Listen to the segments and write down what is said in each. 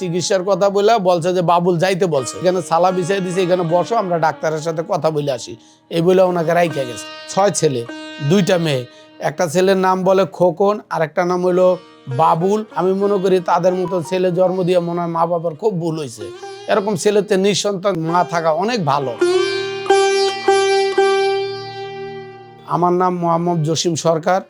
চিকিৎসার কথা বলে বলছে যে বাবুল যাইতে বলছে। এখানে সালা বিছাই দিছে, এখানে বসো, আমরা ডাক্তারের সাথে কথা বলে আসি। এই বলে ওনাকে রাইখে গেছে। ছয় ছেলে, দুইটা মেয়ে। একটা ছেলের নাম বলে খোকন আর একটা নাম হলো বাবুল। আমি মনে করি তাদের মতো ছেলে জন্ম দিয়ে মনে হয় মা বাবার খুব ভুল হয়েছে এরকম ছেলেতে নিঃসন্তান মা থাকা অনেক ভালো। আমার নাম মোহাম্মদ জসিম সরকার।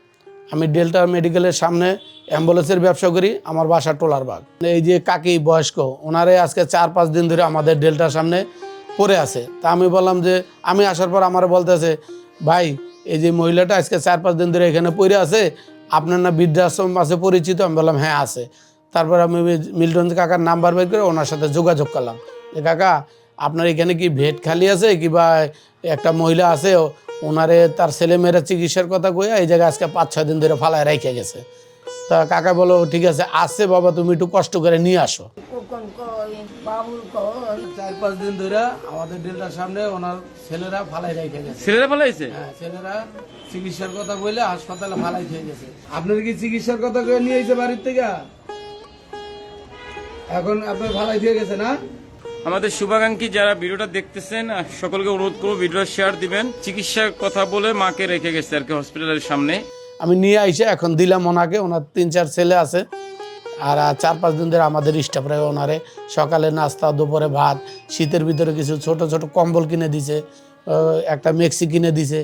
আমি ডেল্টা মেডিকেলের সামনে অ্যাম্বুলেন্সের ব্যবসা করি, আমার বাসা টোলারবাগ এই যে কাকি বয়স্ক, ওনারে আজকে চার, পাঁচ দিন ধরে আমাদের ডেল্টার সামনে পড়ে আছে। তা আমি বললাম যে, আমি আসার পর আমার বলতেছে, ভাই, এই যে মহিলাটা আজকে চার, পাঁচ দিন ধরে এখানে পড়ে আছে, আপনার না বৃদ্ধাশ্রম আছে পরিচিত? আমি বললাম হ্যাঁ আছে। তারপর আমি মিল্টন কাকার নাম্বার বের করে ওনার সাথে যোগাযোগ করলাম। যে, কাকা, আপনার এখানে কি ভেট খালি আছে? কিংবা একটা মহিলা আছে ওনারে তার ছেলে মেয়েরা চিকিৎসার কথা কইয়া এই জায়গায় আজকে পাঁচ ছয় দিন ধরে ফালায় রেখে গেছে। তা কাকা বলো ঠিক আছে আসছে বাবা তুমি একটু কষ্ট করে নিয়ে আসো। চার পাঁচ দিন ধরে আমাদের ডেলটার সামনে ওনার ছেলেরা ফালাই রেখে গেছে। ছেলেরা পালাইছে হ্যাঁ ছেলেরা চিকিৎসার কথা বলে হাসপাতালে ফালাই খেয়ে গেছে। আপনার কি চিকিৎসার কথা কয়ে নিয়ে এসে বাড়ির থেকে? এখন আপনি ফালাই দিয়ে গেছে না আমাদের শুভাকাঙ্ক্ষী যারা ভিডিওটা দেখতেছেন সকলকে অনুরোধ করব ভিডিওটা শেয়ার দিবেন। চিকিৎসার কথা বলে মাকে রেখে গেছে আর কি হসপিটালের সামনে। আমি নিয়ে আইসে এখন দিলাম ওনাকে। ওনার তিন, চার ছেলে আছে। আর চার, পাঁচ দিন ধরে আমাদের স্টাফরা ওনারে সকালে নাস্তা, দুপুরে ভাত, শীতের ভিতরে কিছু ছোট ছোট কম্বল কিনে দিছে একটা মেক্সি কিনে দিছে,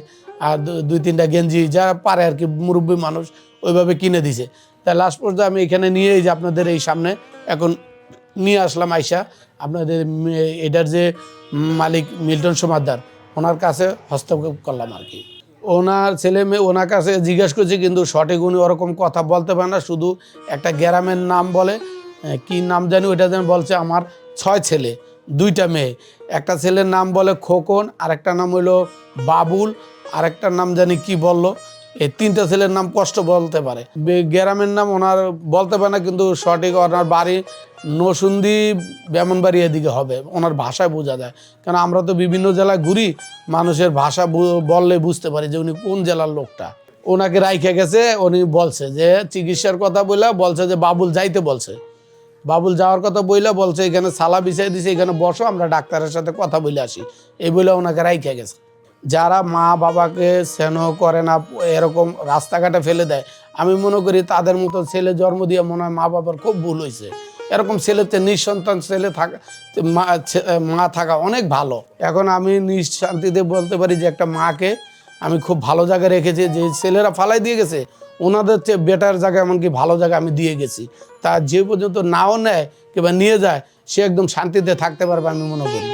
আর দুই, তিনটা গেঞ্জি, যা পারে আর কি, মুরব্বী মানুষ ওইভাবে কিনে দিছে। তা লাস্ট পর্যন্ত আমি এখানে নিয়ে এই যে আপনাদের এই সামনে এখন নিয়ে আসলাম আইসা। আপনাদের এটার যে মালিক মিল্টন সমাদ্দার, ওনার কাছে হস্তক্ষেপ করলাম আর কি। ওনার ছেলে মেয়ে, ওনার কাছে জিজ্ঞেস করছি, কিন্তু সঠিক উনি ওরকম কথা বলতে পারে না, শুধু একটা গ্রামের নাম বলে কি নাম জানি ওইটা যেন বলছে, আমার ছয় ছেলে, দুইটা মেয়ে। একটা ছেলের নাম বলে খোকন, আরেকটা নাম হইল বাবুল, আরেকটার নাম জানি কি বলল এই তিনটা ছেলের নাম কষ্ট বলতে পারে। গ্রামের নাম ওনার বলতে পারে না, কিন্তু সঠিক ওনার বাড়ি নসুন্দি ব্যামনবাড়ি এদিকে হবে, ওনার ভাষায় বোঝা যায়। কারণ আমরা তো বিভিন্ন জেলায় ঘুরি, মানুষের ভাষা বললে বুঝতে পারি যে উনি কোন জেলার লোকটা। ওনাকে রাইখে গেছে, উনি বলছে যে, চিকিৎসার কথা বলে বলছে যে, বাবুল যাইতে বলছে। বাবুল যাওয়ার কথা বইলে বলছে, এখানে সালা বিছাই দিছে, এখানে বসো, আমরা ডাক্তারের সাথে কথা বলে আসি। এই বলে ওনাকে রাইখে গেছে। যারা মা বাবাকে স্নেহ করে না, এরকম রাস্তাঘাটে ফেলে দেয়, আমি মনে করি তাদের মতো ছেলে জন্ম দিয়ে মনে হয় মা বাবার খুব ভুল হয়েছে। এরকম ছেলেতে নিঃসন্তান ছেলে থাকা মা থাকা অনেক ভালো। এখন আমি নিঃশান্তিতে বলতে পারি যে একটা মাকে আমি খুব ভালো জায়গায় রেখেছি, যে ছেলেরা ফালাই দিয়ে গেছে, ওনাদের চেয়ে বেটার জায়গা এমনকি ভালো জায়গা আমি দিয়ে গেছি। তা যে পর্যন্ত নাও নেয় কিংবা নিয়ে যায়, সে একদম শান্তিতে থাকতে পারবে আমি মনে করি।